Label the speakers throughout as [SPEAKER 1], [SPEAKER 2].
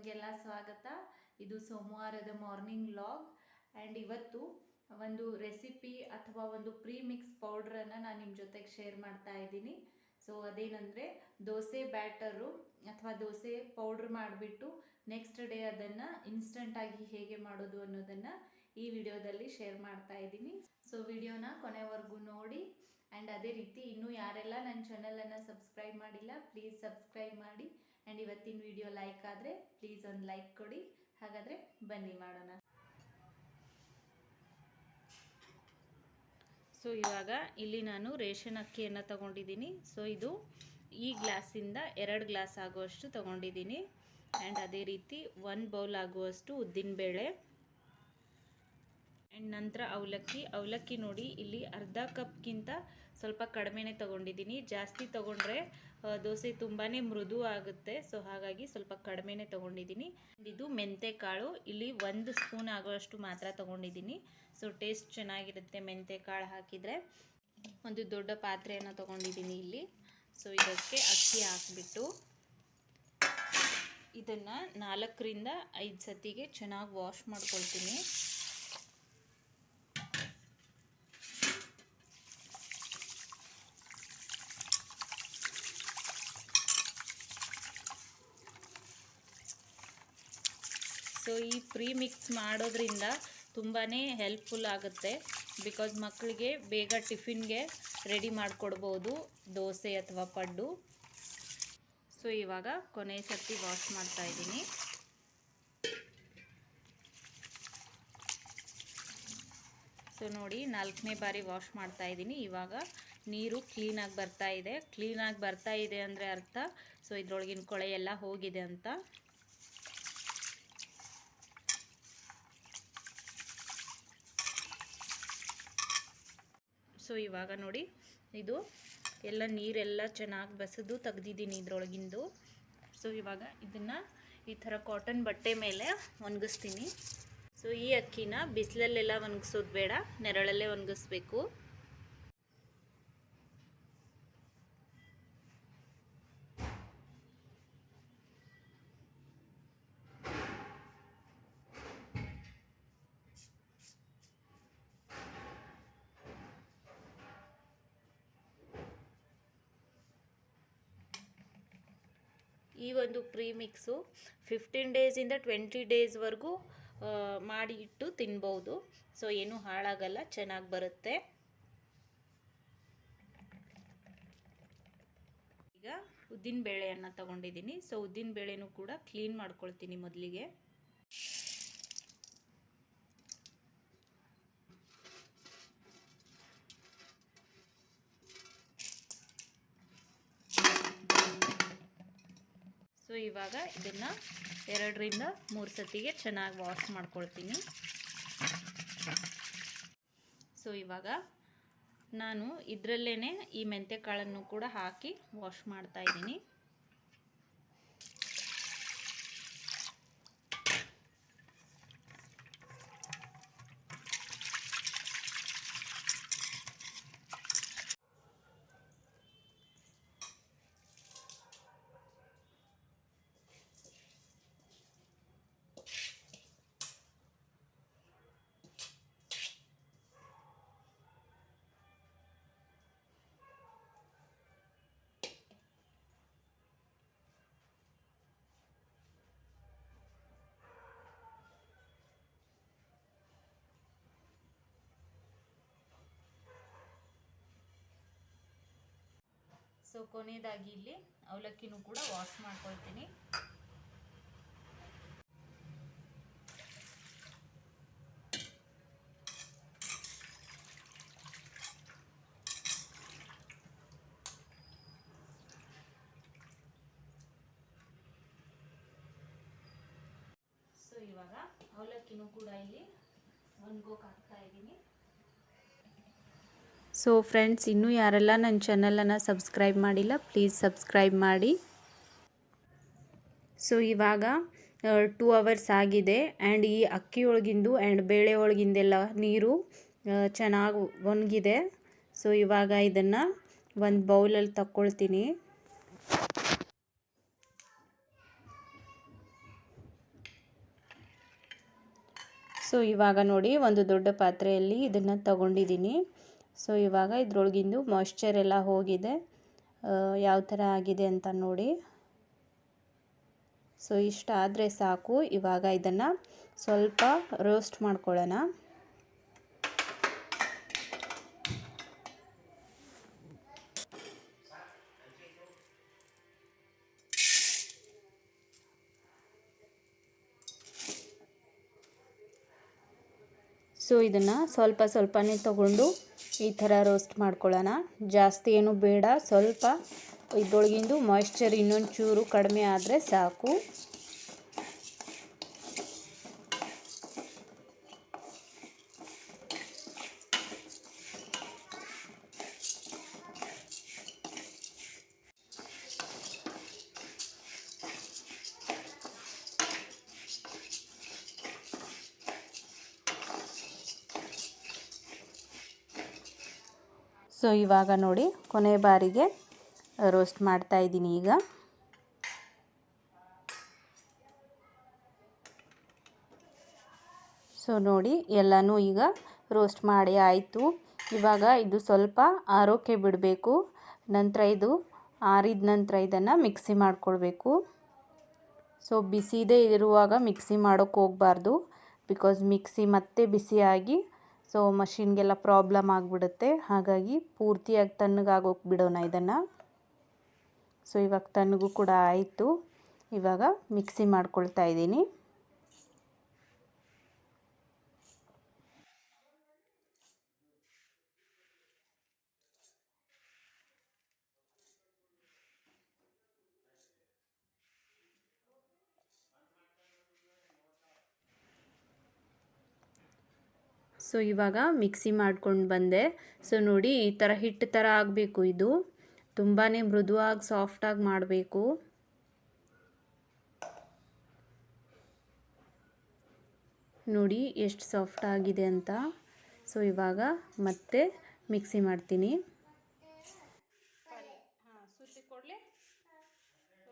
[SPEAKER 1] ನಿಮಗೆಲ್ಲ ಸ್ವಾಗತ. ಇದು ಸೋಮವಾರದ ಮಾರ್ನಿಂಗ್ ಲಾಗ್ ಆ್ಯಂಡ್ ಇವತ್ತು ಒಂದು ರೆಸಿಪಿ ಅಥವಾ ಒಂದು ಪ್ರೀ ಮಿಕ್ಸ್ ಪೌಡ್ರನ್ನು ನಾನು ನಿಮ್ಮ ಜೊತೆಗೆ ಶೇರ್ ಮಾಡ್ತಾ ಇದ್ದೀನಿ. ಸೊ ಅದೇನಂದರೆ ದೋಸೆ ಬ್ಯಾಟರು ಅಥವಾ ದೋಸೆ ಪೌಡ್ರ್ ಮಾಡಿಬಿಟ್ಟು ನೆಕ್ಸ್ಟ್ ಡೇ ಅದನ್ನು ಇನ್ಸ್ಟಂಟಾಗಿ ಹೇಗೆ ಮಾಡೋದು ಅನ್ನೋದನ್ನು ಈ ವಿಡಿಯೋದಲ್ಲಿ ಶೇರ್ ಮಾಡ್ತಾ ಇದ್ದೀನಿ. ಸೊ ವಿಡಿಯೋನ ಕೊನೆವರೆಗೂ ನೋಡಿ. ಆ್ಯಂಡ್ ಅದೇ ರೀತಿ ಇನ್ನೂ ಯಾರೆಲ್ಲ ನನ್ನ ಚಾನಲನ್ನು ಸಬ್ಸ್ಕ್ರೈಬ್ ಮಾಡಿಲ್ಲ ಪ್ಲೀಸ್ ಸಬ್ಸ್ಕ್ರೈಬ್ ಮಾಡಿ. ಆ್ಯಂಡ್ ಇವತ್ತಿನ ವಿಡಿಯೋ ಲೈಕ್ ಆದರೆ ಪ್ಲೀಸ್ ಒಂದು ಲೈಕ್ ಕೊಡಿ. ಹಾಗಾದರೆ ಬನ್ನಿ ಮಾಡೋಣ. ಸೊ ಇವಾಗ ಇಲ್ಲಿ ನಾನು ರೇಷನ್ ಅಕ್ಕಿಯನ್ನು ತಗೊಂಡಿದ್ದೀನಿ. ಸೊ ಇದು ಈ ಗ್ಲಾಸಿಂದ ಎರಡು ಗ್ಲಾಸ್ ಆಗುವಷ್ಟು ತಗೊಂಡಿದ್ದೀನಿ. ಆ್ಯಂಡ್ ಅದೇ ರೀತಿ ಒಂದು ಬೌಲ್ ಆಗುವಷ್ಟು ಉದ್ದಿನಬೇಳೆ ಆ್ಯಂಡ್ ನಂತರ ಅವಲಕ್ಕಿ. ಅವಲಕ್ಕಿ ನೋಡಿ, ಇಲ್ಲಿ ಅರ್ಧ ಕಪ್ಗಿಂತ ಸ್ವಲ್ಪ ಕಡಿಮೆನೇ ತೊಗೊಂಡಿದ್ದೀನಿ. ಜಾಸ್ತಿ ತೊಗೊಂಡ್ರೆ ದೋಸೆ ತುಂಬಾ ಮೃದು ಆಗುತ್ತೆ. ಸೊ ಹಾಗಾಗಿ ಸ್ವಲ್ಪ ಕಡಿಮೆನೇ ತೊಗೊಂಡಿದ್ದೀನಿ. ಇದು ಮೆಂತೆ ಕಾಳು ಇಲ್ಲಿ ಒಂದು ಸ್ಪೂನ್ ಆಗುವಷ್ಟು ಮಾತ್ರ ತೊಗೊಂಡಿದ್ದೀನಿ. ಸೊ ಟೇಸ್ಟ್ ಚೆನ್ನಾಗಿರುತ್ತೆ ಮೆಂತೆ ಕಾಳು ಹಾಕಿದರೆ. ಒಂದು ದೊಡ್ಡ ಪಾತ್ರೆಯನ್ನು ತೊಗೊಂಡಿದ್ದೀನಿ ಇಲ್ಲಿ. ಸೊ ಇದಕ್ಕೆ ಅಕ್ಕಿ ಹಾಕಿಬಿಟ್ಟು ಇದನ್ನು ನಾಲ್ಕರಿಂದ ಐದು ಸತಿಗೆ ಚೆನ್ನಾಗಿ ವಾಶ್ ಮಾಡ್ಕೊಳ್ತೀನಿ. ಸೊ ಈ ಪ್ರೀ ಮಿಕ್ಸ್ ಮಾಡೋದ್ರಿಂದ ತುಂಬಾ ಹೆಲ್ಪ್ಫುಲ್ ಆಗುತ್ತೆ. ಬಿಕಾಸ್ ಮಕ್ಕಳಿಗೆ ಬೇಗ ಟಿಫಿನ್ಗೆ ರೆಡಿ ಮಾಡಿಕೊಡ್ಬೋದು, ದೋಸೆ ಅಥವಾ ಪಡ್ಡು. ಸೊ ಇವಾಗ ಕೊನೆ ಸರ್ತಿ ವಾಶ್ ಮಾಡ್ತಾ ಇದ್ದೀನಿ. ಸೊ ನೋಡಿ ನಾಲ್ಕನೇ ಬಾರಿ ವಾಶ್ ಮಾಡ್ತಾ ಇದ್ದೀನಿ. ಇವಾಗ ನೀರು ಕ್ಲೀನಾಗಿ ಬರ್ತಾ ಇದೆ. ಕ್ಲೀನಾಗಿ ಬರ್ತಾ ಇದೆ ಅಂದರೆ ಅರ್ಥ. ಸೊ ಇದ್ರೊಳಗಿನ ಕೊಳೆ ಎಲ್ಲ ಹೋಗಿದೆ ಅಂತ. ಸೊ ಇವಾಗ ನೋಡಿ, ಇದು ಎಲ್ಲ ನೀರೆಲ್ಲ ಚೆನ್ನಾಗಿ ಬಸಿದು ತೆಗ್ದಿದ್ದೀನಿ ಇದ್ರೊಳಗಿಂದು. ಸೊ ಇವಾಗ ಇದನ್ನು ಈ ಥರ ಕಾಟನ್ ಬಟ್ಟೆ ಮೇಲೆ ಒಣಗಿಸ್ತೀನಿ. ಸೊ ಈ ಅಕ್ಕಿನ ಬಿಸಿಲಲ್ಲೆಲ್ಲ ಒಣಗಿಸೋದು ಬೇಡ, ನೆರಳಲ್ಲೇ ಒಣಗಿಸ್ಬೇಕು. ಈ ಒಂದು ಪ್ರೀಮಿಕ್ಸು ಫಿಫ್ಟೀನ್ ಡೇಸಿಂದ ಟ್ವೆಂಟಿ ಡೇಸ್ವರೆಗೂ ಮಾಡಿ ಇಟ್ಟು ತಿನ್ಬೋದು. ಸೊ ಏನೂ ಹಾಳಾಗಲ್ಲ, ಚೆನ್ನಾಗಿ ಬರುತ್ತೆ. ಈಗ ಉದ್ದಿನ ಬೇಳೆಯನ್ನು ತಗೊಂಡಿದ್ದೀನಿ ಸೊ ಉದ್ದಿನ ಬೇಳೆನೂ ಕೂಡ ಕ್ಲೀನ್ ಮಾಡ್ಕೊಳ್ತೀನಿ ಮೊದಲಿಗೆ. ಇವಾಗ ಇದನ್ನು ಎರಡರಿಂದ ಮೂರು ಸತಿಗೆ ಚೆನ್ನಾಗಿ ವಾಶ್ ಮಾಡ್ಕೊಳ್ತೀನಿ. ಸೊ ಇವಾಗ ನಾನು ಇದರಲ್ಲೇ ಈ ಮೆಂತ್ಯ ಕಾಳನ್ನು ಕೂಡ ಹಾಕಿ ವಾಶ್ ಮಾಡ್ತಾ ಇದ್ದೀನಿ. ಸೊ ಕೊನೆಯದಾಗಿ ಇಲ್ಲಿ ಅವಲಕ್ಕಿನೂ ಕೂಡ ವಾಶ್ ಮಾಡ್ಕೊಳ್ತೀನಿ. ಸೊ ಇವಾಗ ಅವಲಕ್ಕಿನೂ ಕೂಡ ಇಲ್ಲಿ ಒಣಗೋಕೆ ಹಾಕ್ತಾ ಇದ್ದೀನಿ. ಸೊ ಫ್ರೆಂಡ್ಸ್ ಇನ್ನೂ ಯಾರೆಲ್ಲ ನನ್ನ ಚಾನಲನ್ನು ಸಬ್ಸ್ಕ್ರೈಬ್ ಮಾಡಿಲ್ಲ ಪ್ಲೀಸ್ ಸಬ್ಸ್ಕ್ರೈಬ್ ಮಾಡಿ. ಸೊ ಇವಾಗ ಟೂ ಅವರ್ಸ್ ಆಗಿದೆ ಆ್ಯಂಡ್ ಈ ಅಕ್ಕಿ ಒಳಗಿಂದು ಆ್ಯಂಡ್ ಬೇಳೆ ಒಳಗಿಂದೆಲ್ಲ ನೀರು ಚೆನ್ನಾಗಿ ಒಣಗಿದೆ. ಸೊ ಇವಾಗ ಇದನ್ನು ಒಂದು ಬೌಲಲ್ಲಿ ತಕ್ಕೊಳ್ತೀನಿ. ಸೊ ಇವಾಗ ನೋಡಿ, ಒಂದು ದೊಡ್ಡ ಪಾತ್ರೆಯಲ್ಲಿ ಇದನ್ನು ತಗೊಂಡಿದ್ದೀನಿ. ಸೊ ಇವಾಗ ಇದ್ರೊಳಗಿಂದು ಮಾಯ್ಶ್ಚರ್ ಎಲ್ಲ ಹೋಗಿದೆ. ಯಾವ ಥರ ಆಗಿದೆ ಅಂತ ನೋಡಿ. ಸೊ ಇಷ್ಟ ಆದರೆ ಸಾಕು. ಇವಾಗ ಇದನ್ನು ಸ್ವಲ್ಪ ರೋಸ್ಟ್ ಮಾಡ್ಕೊಳ್ಳೋಣ. ಸೊ ಇದನ್ನು ಸ್ವಲ್ಪ ಸ್ವಲ್ಪನೇ ತಗೊಂಡು ಈ ಥರ ರೋಸ್ಟ್ ಮಾಡ್ಕೊಳ್ಳೋಣ. ಜಾಸ್ತಿ ಏನು ಬೇಡ. ಸ್ವಲ್ಪ ಇದ್ರೊಳಗಿಂದು ಮಾಯ್ಶ್ಚರ್ ಇನ್ನೊಂದು ಚೂರು ಕಡಿಮೆ ಆದರೆ ಸಾಕು. ಸೊ ಇವಾಗ ನೋಡಿ ಕೊನೆ ಬಾರಿಗೆ ರೋಸ್ಟ್ ಮಾಡ್ತಾ ಇದ್ದೀನಿ ಈಗ. ಸೊ ನೋಡಿ ಎಲ್ಲನೂ ಈಗ ರೋಸ್ಟ್ ಮಾಡಿ ಆಯಿತು. ಇವಾಗ ಇದು ಸ್ವಲ್ಪ ಆರೋಕೆ ಬಿಡಬೇಕು. ನಂತರ ಇದು ಆರಿದ ನಂತರ ಇದನ್ನು ಮಿಕ್ಸಿ ಮಾಡಿಕೊಳ್ಬೇಕು. ಸೊ ಬಿಸಿದೇ ಇರುವಾಗ ಮಿಕ್ಸಿ ಮಾಡೋಕ್ಕೆ ಹೋಗಬಾರ್ದು. ಬಿಕಾಸ್ ಮಿಕ್ಸಿ ಮತ್ತೆ ಬಿಸಿಯಾಗಿ ಸೊ ಮಷಿನ್ಗೆಲ್ಲ ಪ್ರಾಬ್ಲಮ್ ಆಗಿಬಿಡುತ್ತೆ. ಹಾಗಾಗಿ ಪೂರ್ತಿಯಾಗಿ ತಣ್ಣಗಾಗೋಕೆ ಬಿಡೋಣ ಇದನ್ನು. ಸೊ ಇವಾಗ ತಣ್ಣಗೂ ಕೂಡ ಆಯಿತು. ಇವಾಗ ಮಿಕ್ಸಿ ಮಾಡ್ಕೊಳ್ತಾ ಇದ್ದೀನಿ. ಸೊ ಇವಾಗ ಮಿಕ್ಸಿ ಮಾಡ್ಕೊಂಡು ಬಂದೆ. ಸೊ ನೋಡಿ, ಈ ಥರ ಹಿಟ್ಟು ಥರ ಆಗಬೇಕು ಇದು. ತುಂಬಾ ಮೃದುವಾಗಿ, ಸಾಫ್ಟಾಗಿ ಮಾಡಬೇಕು. ನೋಡಿ, ಎಷ್ಟು ಸಾಫ್ಟ್ ಆಗಿದೆ ಅಂತ. ಸೊ ಇವಾಗ ಮತ್ತೆ ಮಿಕ್ಸಿ ಮಾಡ್ತೀನಿ.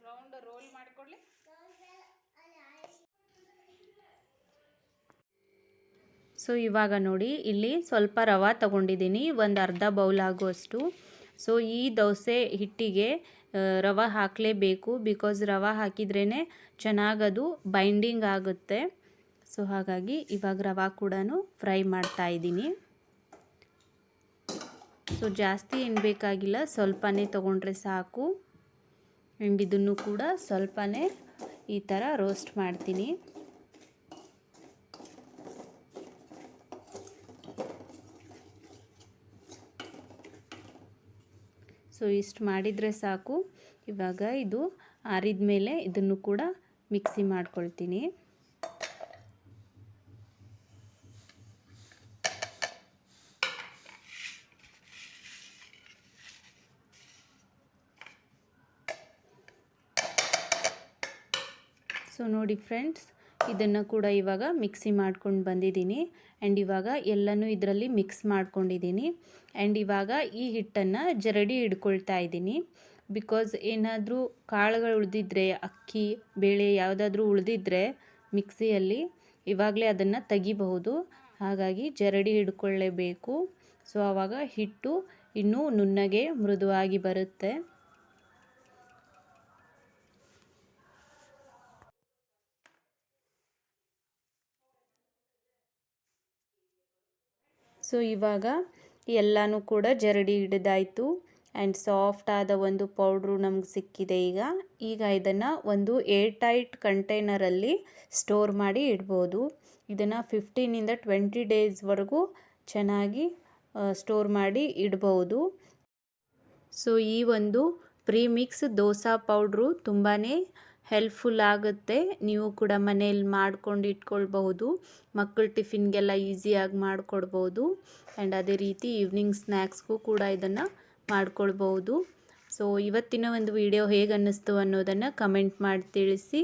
[SPEAKER 1] Round roll ಮಾಡಿಕೊಡ್ಲಿ. ಸೊ ಇವಾಗ ನೋಡಿ, ಇಲ್ಲಿ ಸ್ವಲ್ಪ ರವೆ ತಗೊಂಡಿದ್ದೀನಿ, ಒಂದು ಅರ್ಧ ಬೌಲ್ ಆಗುವಷ್ಟು. ಸೊ ಈ ದೋಸೆ ಹಿಟ್ಟಿಗೆ ರವೆ ಹಾಕಲೇಬೇಕು ಬಿಕಾಸ್ ರವೆ ಹಾಕಿದ್ರೇ ಚೆನ್ನಾಗದು ಬೈಂಡಿಂಗ್ ಆಗುತ್ತೆ. ಸೊ ಹಾಗಾಗಿ ಇವಾಗ ರವೆ ಕೂಡ ಫ್ರೈ ಮಾಡ್ತಾ ಇದ್ದೀನಿ. ಸೊ ಜಾಸ್ತಿ ಏನು ಬೇಕಾಗಿಲ್ಲ, ಸ್ವಲ್ಪನೇ ತೊಗೊಂಡ್ರೆ ಸಾಕು. ಆ್ಯಂಡ್ ಇದನ್ನು ಕೂಡ ಸ್ವಲ್ಪನೇ ಈ ಥರ ರೋಸ್ಟ್ ಮಾಡ್ತೀನಿ. ಸೊ ಇಷ್ಟು ಮಾಡಿದರೆ ಸಾಕು. ಇವಾಗ ಇದು ಆರಿದ ಮೇಲೆ ಇದನ್ನು ಕೂಡ ಮಿಕ್ಸಿ ಮಾಡ್ಕೊಳ್ತೀನಿ. ಸೊ ನೋಡಿ ಫ್ರೆಂಡ್ಸ್ ಇದನ್ನು ಕೂಡ ಇವಾಗ ಮಿಕ್ಸಿ ಮಾಡ್ಕೊಂಡು ಬಂದಿದ್ದೀನಿ. ಆ್ಯಂಡ್ ಇವಾಗ ಎಲ್ಲನೂ ಇದರಲ್ಲಿ ಮಿಕ್ಸ್ ಮಾಡ್ಕೊಂಡಿದ್ದೀನಿ. ಆ್ಯಂಡ್ ಇವಾಗ ಈ ಹಿಟ್ಟನ್ನು ಜರಡಿ ಹಿಡ್ಕೊಳ್ತಾ ಇದ್ದೀನಿ. ಬಿಕಾಸ್ ಏನಾದರೂ ಕಾಳುಗಳು ಉಳಿದಿದ್ರೆ, ಅಕ್ಕಿ, ಬೇಳೆ ಯಾವುದಾದ್ರೂ ಉಳಿದಿದ್ರೆ ಮಿಕ್ಸಿಯಲ್ಲಿ ಇವಾಗಲೇ ಅದನ್ನು ತೆಗಿಬಹುದು. ಹಾಗಾಗಿ ಜರಡಿ ಹಿಡ್ಕೊಳ್ಳೇಬೇಕು. ಸೊ ಆವಾಗ ಹಿಟ್ಟು ಇನ್ನೂ ನುಣ್ಣಗೆ ಮೃದುವಾಗಿ ಬರುತ್ತೆ. ಸೊ ಇವಾಗ ಎಲ್ಲನೂ ಕೂಡ ಜರಡಿ ಹಿಡಿದಾಯಿತು. ಆ್ಯಂಡ್ ಸಾಫ್ಟ್ ಆದ ಒಂದು ಪೌಡ್ರು ನಮ್ಗೆ ಸಿಕ್ಕಿದೆ ಈಗ. ಈಗ ಇದನ್ನು ಒಂದು ಏರ್ ಟೈಟ್ ಕಂಟೈನರಲ್ಲಿ ಸ್ಟೋರ್ ಮಾಡಿ ಇಡ್ಬೋದು. ಇದನ್ನು ಫಿಫ್ಟೀನಿಂದ ಟ್ವೆಂಟಿ ಡೇಸ್ವರೆಗೂ ಚೆನ್ನಾಗಿ ಸ್ಟೋರ್ ಮಾಡಿ ಇಡ್ಬೋದು. ಸೊ ಈ ಒಂದು ಪ್ರೀಮಿಕ್ಸ್ ದೋಸಾ ಪೌಡ್ರು ತುಂಬಾ ಹೆಲ್ಪ್ಫುಲ್ ಆಗುತ್ತೆ. ನೀವು ಕೂಡ ಮನೆಯಲ್ಲಿ ಮಾಡ್ಕೊಂಡು ಇಟ್ಕೊಳ್ಬಹುದು. ಮಕ್ಕಳ ಟಿಫಿನ್ಗೆಲ್ಲ ಈಸಿಯಾಗಿ ಮಾಡಿಕೊಡ್ಬೋದು. ಆ್ಯಂಡ್ ಅದೇ ರೀತಿ ಈವ್ನಿಂಗ್ ಸ್ನ್ಯಾಕ್ಸ್ಗೂ ಕೂಡ ಇದನ್ನು ಮಾಡ್ಕೊಳ್ಬೋದು ಸೊ ಇವತ್ತಿನ ಒಂದು ವಿಡಿಯೋ ಹೇಗೆ ಅನ್ನಿಸ್ತು ಅನ್ನೋದನ್ನು ಕಮೆಂಟ್ ಮಾಡಿ ತಿಳಿಸಿ.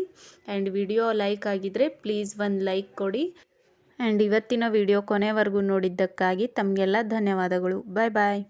[SPEAKER 1] ಆ್ಯಂಡ್ ವಿಡಿಯೋ ಲೈಕ್ ಆಗಿದ್ದರೆ ಪ್ಲೀಸ್ ಒಂದು ಲೈಕ್ ಕೊಡಿ. ಆ್ಯಂಡ್ ಇವತ್ತಿನ ವಿಡಿಯೋ ಕೊನೆವರೆಗೂ ನೋಡಿದ್ದಕ್ಕಾಗಿ ತಮಗೆಲ್ಲ ಧನ್ಯವಾದಗಳು. ಬಾಯ್ ಬಾಯ್